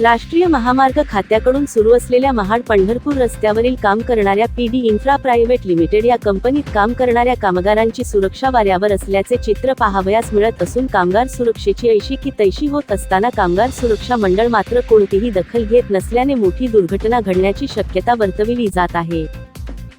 राष्ट्रीय महामार्ग खात्याकडून सुरू असलेल्या महाड पंढरपूर रस्त्यावरील काम करणाऱ्या पीडी इन्फ्रा प्रायव्हेट लिमिटेड या कंपनीत काम करणाऱ्या कामगारांची सुरक्षा वाऱ्यावर असल्याचे चित्र पाहावयास मिळत असून कामगार सुरक्षेची ऐशी की तैशी होत असताना कामगार सुरक्षा मंडळ मात्र कोणतीही दखल घेत नसल्याने मोठी दुर्घटना घडण्याची शक्यता वर्तविली जात आहे.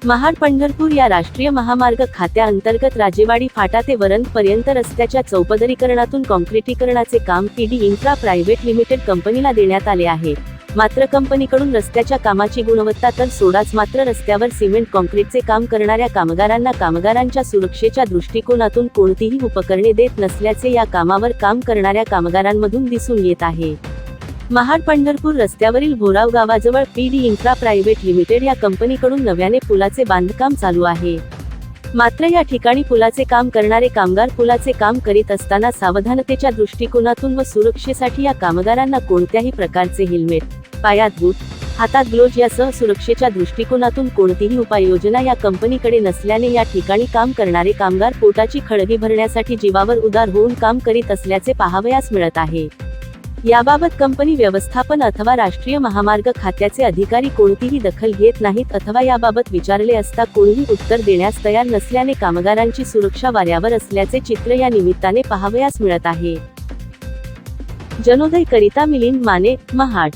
महाड पंढरपूर या राष्ट्रीय महामार्ग खात्याअंतर्गत राजेवाडी फाटा ते वरंत पर्यंत रस्त्याच्या चौपदरीकरणातून कॉन्क्रिटीकरणाचे काम पीडी इन्फ्रा प्रायव्हेट लिमिटेड कंपनीला देण्यात आले आहे. मात्र कंपनीकडून रस्त्याच्या कामाची गुणवत्ता तर सोडाच मात्र रस्त्यावर सिमेंट कॉन्क्रीटचे काम करणाऱ्या कामगारांना कामगारांच्या सुरक्षेच्या दृष्टिकोनातून कोणतीही उपकरणे देत नसल्याचे या कामावर काम करणाऱ्या कामगारांमधून दिसून येत आहे. महाड पंढरपूर रस्त्यावरील भोराव गावाजवळ पीडी इन्फ्रा प्रायव्हेट लिमिटेड या कंपनीकडून नव्याने पुलाचे बांधकाम चालू आहे. मात्र या ठिकाणी पुलाचे काम करणारे कामगार पुलाचे काम करीत असताना सावधानतेच्या दृष्टिकोनातून व सुरक्षेसाठी या कामगारांना कोणत्याही प्रकारचे हेल्मेट पायात बूट हातात ग्लोज यासह सुरक्षेच्या दृष्टिकोनातून कोणतीही उपाययोजना या कंपनीकडे नसल्याने या ठिकाणी काम करणारे कामगार पोटाची खळगी भरण्यासाठी जीवावर उदार होऊन काम करीत असल्याचे पाहावयास मिळत आहे. याबाबत कंपनी व्यवस्थापन अथवा राष्ट्रीय महामार्ग खात्याचे अधिकारी कोणतीही दखल घेत नाहीत अथवा याबाबत विचारले असता कोणीही उत्तर देण्यास तयार नसल्याने कामगारांची सुरक्षा वाऱ्यावर असल्याचे चित्र या निमित्ताने पाहावयास मिळत आहे. जनोदय करिता मिलिंद माने महाड.